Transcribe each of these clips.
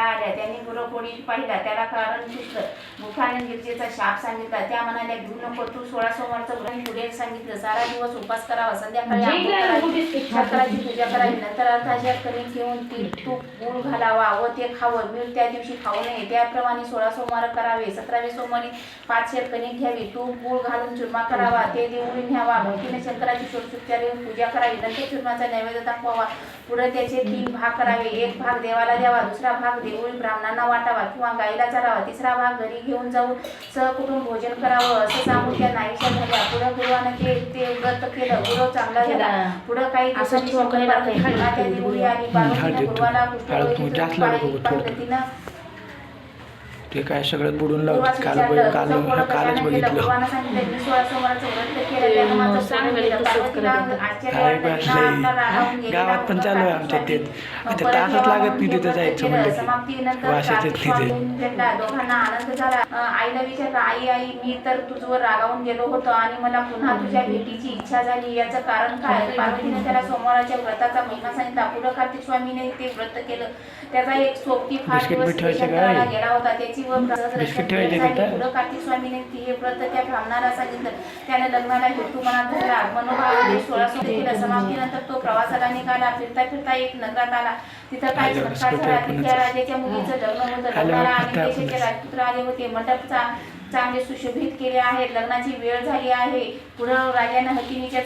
आल्या. त्यांनी पुरपोडी पाहिला. त्याला कारण सुचलं मुखाने गिरजेचा शाप सांगितला. त्या म्हणाल्या घेऊ नको. तू सोळा सोमवारचं व्रत पुढे सांगितलं. सारा दिवस उपास करावा. संध्याकाळी ठाकराची पूजा करावी. नंतर अर्थाच्या कणिक घेऊन ती तूप गुळ घालावा व ते खावं. मीठ त्या दिवशी खाऊ नये. त्याप्रमाणे सोळा सोमवार करावे. सतरावे सोमवारी पाच शेर कणिक घ्यावी. तूप गुळ घालून चुरमा करावा. ते देवळी न्यावा. भक्तीने शंकराची षोडशोपचारे पूजा करावी. नंतर चुरमाचा नैवेद्य दाखवावा. पुढे त्याचे तीन भाग करावे. एक भाग देवाला द्यावा. दुसरा भाग देवळी ब्राह्मणांना वाटावा किंवा गाईला चरावा तिसरा भाग घरी घेऊन जाऊन सहकुटुंब भोजन करावं असं सांगून त्या नाहीशा झाल्या. पुढे गुरुवानं ते ते व्रत केलं. गुरु चांगला झाला. पुढे काही असं दिवसांनी त्या आली पार्वतीनं गुरुवाला थोडं. पद्धतीनं ते काय सगळं बुडून लावतात गुरुवास काल काल कालच? बघितलं काय बसलंय? गावात पण होता, चालू आहे आमच्या ते. स्वामी. ते परत तासच लागत मग नाही ते तिथं जायचं म्हणजे. वाशाचे. दोघांना आनंद झाला अं, आईला विचारलं आई आई मी तर तुझवर रागावून गेलो होतो आणि मला पुन्हा तुझ्या भेटीची इच्छा झाली याचं कारण काय पार्वतीने त्याला सोमवाराच्या व्रताचा महिमा सांगितला पुढे कार्तिक स्वामीने ते व्रत केलं त्याचा एक सोबती फार बिस्किट दिवस गेला होता त्याची व बिस्किट ठेवायचे का तिथं? पुढे कार्तिक स्वामीने ती हे व्रत त्या ब्राह्मणाला सांगितलं त्याने लग्नाला हेतू मनात धरला. केला समाप्तीनंतर तो प्रवासाला निघाला. फिरता फिरता एक नगरात आला. तिथं काही बिस्किट झाला तिथल्या राजाच्या मुलीचं लग्न होतं. लग्नाला आणि देशाचे. राजपुत्र आले होते. मंडपचा चांगले सुशोभित केले आहेत लग्नाची वेळ झाली आहे. पुढं राजाने हकिनीच्या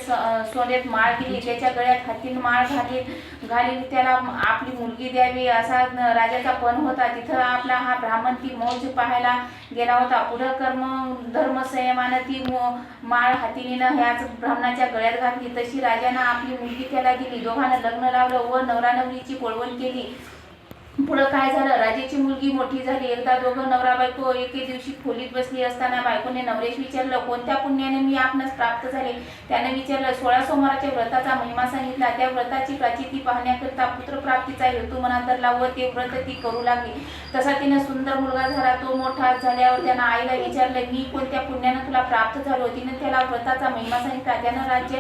सोन्यात माळ केली त्याच्या गळ्यात हतीन माळ घाली घाली त्याला आपली मुलगी द्यावी असा राजाचा पण होता. तिथं आपला हा ब्राह्मण ती मौज पाहायला गेला होता. पुढं कर्म धर्म संयमानं ती माळ हातीनीनं ह्याच ब्राह्मणाच्या गळ्यात घातली. तशी राजानं आपली मुलगी त्याला दिली. दोघांना लग्न लावलं व नवरा नवरीची कोळवण केली. पुढं काय झालं? राजेची मुलगी मोठी झाली. एकदा दोघं नवरा बायको एके दिवशी खोलीत बसली असताना बायकोने नवरेश विचारलं कोणत्या पुण्याने मी आपणास प्राप्त झाले? त्याने विचारलं सोळा सोमवाराच्या व्रताचा महिमा सांगितला. त्या व्रताची प्राचिती पाहण्याकरता पुत्रप्राप्तीचा हेतू मनात धरला व ते व्रत ती करू लागली. तसा तिने सुंदर मुलगा झाला. तो मोठा झाल्यावर त्यानं आईला विचारलं मी कोणत्या पुण्यानं तुला प्राप्त झालो? तिने त्याला व्रताचा महिमा सांगितला. त्यानं राज्य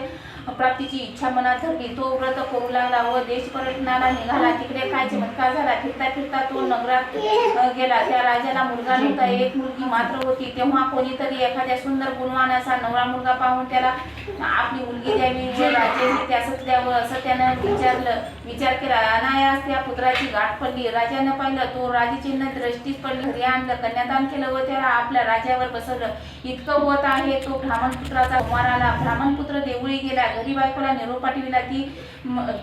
प्राप्तीची इच्छा मनात धरली तो व्रत करू लागला व देश पर्यटनाला निघाला. तिकडे काय चमत्कार झाला. फिरता फिरता तो नगरात गेला. त्या राजाला मुलगा नव्हता. एक मुलगी मात्र होती. तेव्हा कोणीतरी एखाद्या सुंदर गुणवान असा नवरा मुलगा पाहून त्याला आपली मुलगी द्यावी व राजाने त्यासच द्यावं असं त्यानं विचारलं. विचार केला. अनायास त्या पुत्राची गाठ पडली. राजानं पाहिलं तो राजचिन्ह दृष्टीच पडली. घरी आणलं कन्यादान केलं व त्याला आपल्या राजावर बसवलं. इतकं होत आहे तो ब्राह्मण पुत्राचा कुमार आला ब्राह्मण पुत्र देवळी गेला. घरी बायकोला निरोप पाठविला की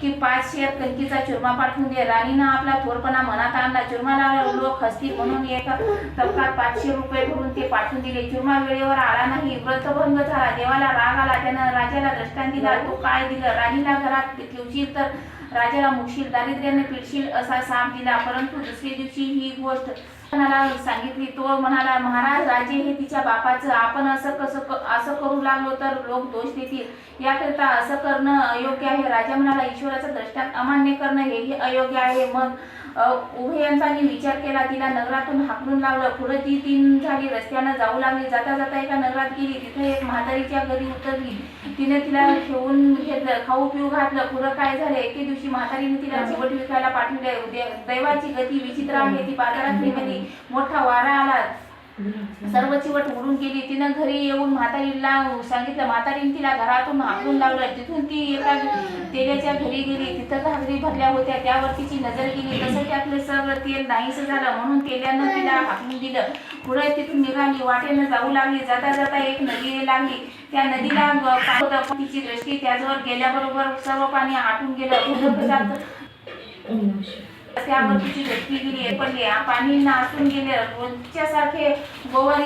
की पाच शेर कणकीचा चुरमा पाठवून दे. राणीनं आपला थोरपणा मनात आणला. चुरमाला लोक हसतील म्हणून एका तबकात पाचशे रुपये भरून ते पाठवून दिले. चुरमा वेळेवर आला नाही. व्रतभंग झाला. देवाला राग आला. त्यानं राजाला दृष्टांत दिला तो काय दिलं? राणीला घरात ठेवशील तर राजाला मुकशील दारिद्र्याने पिडशील असा साप दिला परंतु दुसऱ्या दिवशी ही गोष्ट म्हणाला सांगितली. तो म्हणाला महाराज राजे हे तिच्या बापाचं आपण असं कसं क- असं करू लागलो तर लोक दोष देतील. याकरिता असं करणं अयोग्य आहे. राजा म्हणाला ईश्वराचं दृष्टांत अमान्य करणं हेही अयोग्य आहे. मग उभयांचानी विचार केला तिला नगरातून हाकलून लावलं. पुढे ती तीन झाली रस्त्यानं जाऊ लागली. जाता जाता एका नगरात गेली. तिथे एक म्हातारीच्या घरी उतरली. तिने तिला ठेवून घेतलं खाऊ पिऊ घातलं. पुढं काय झालं? एके दिवशी म्हातारीने तिला चिवट विकायला पाठवले दैवाची गती विचित्र आहे. ती बाजारात निघाली मोठा वारा आला. सर्व चिवट उडून गेली. तिनं घरी येऊन म्हातारीला सांगितलं म्हातारीने तिला घरातून हाकलून लावलं. तिथून ती एका तेलाच्या घरी गेली. तिथं घागरी भरल्या होत्या. त्यावर तिची नजर गेली. तसं त्यातलं सगळं तेल नाहीस झालं. म्हणून तेल्यानं तिला हाकलून दिलं. पुढे तिथून निघाली. वाटेनं जाऊ लागली. जाता जाता एक नदी लागली. त्या नदीला होतं, तिची दृष्टी त्याच्यावर गेल्याबरोबर सर्व पाणी आटून गेलं. भूगर्भात त्यावर तिची दृष्टी गेली पडली पाणी नासून गेले रोजच्या सारखे गोवर